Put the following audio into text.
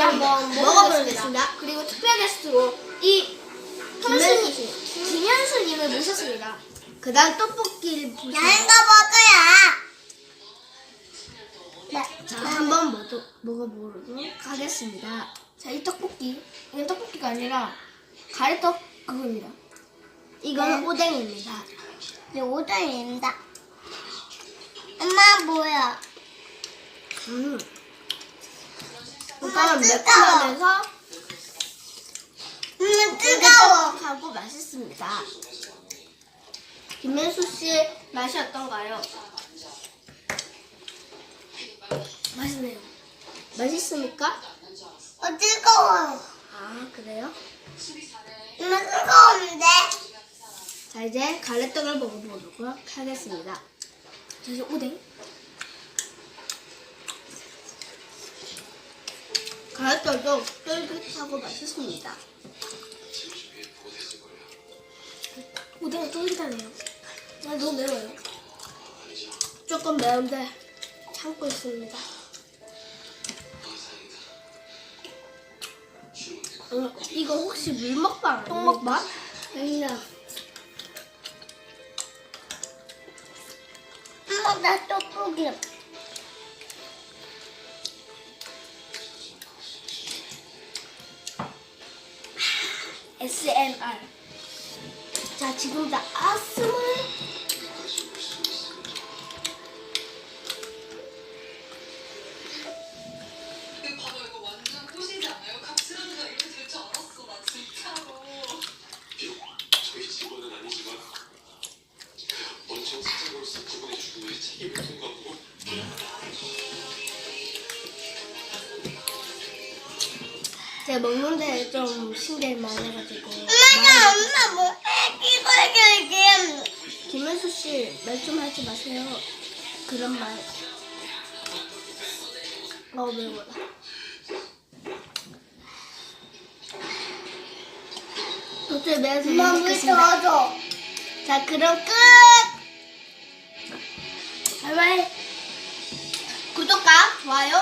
한번 먹어보겠습니다. 그리고 특별 게스트로 이 현수 김현수님을 모셨습니다. 그 다음 떡볶이를 보시 야는 거 먹어야. 네. 자, 한번 먹어, 먹어보도록 하겠습니다. 자, 이 떡볶이. 이건 떡볶이가 아니라 가래떡 그거입니다. 이거는 네. 오뎅입니다. 네, 오뎅입니다. 엄마 뭐야? 음. 뜨거워. 매콤하면서 음 뜨거워. 하고 맛있습니다. 김현수 씨 맛이 어떤가요? 맛있네요. 맛있습니까? 어 뜨거워. 아 그래요? 엄마 뜨거운데? 자 이제 가래떡을 먹어보도록 하겠습니다. 자 이제 오뎅. 가래떡도 쫄깃하고 맛있습니다. 오뎅은 쫄깃하네요. 아 너무 매워요. 조금 매운데 참고 있습니다. 어, 이거 혹시 물 먹방 아니에요? 똥 먹방? 아니야. 엄마 나 떡볶이. 로 비록 저희 직원은 아니지만 원청 사장으로서 그분의 죽음에 책임을 통과하고 제가 먹는데 좀 신경이 많아가지고. 엄마가 엄마 뭐 애기 걸려 김현수 씨, 말 좀 하지 마세요. 그런 말. 어, 매워라. 도저히 매워서 못 엄마 물. 넣어줘. 자, 그럼 끝! 바이바이. 구독과 좋아요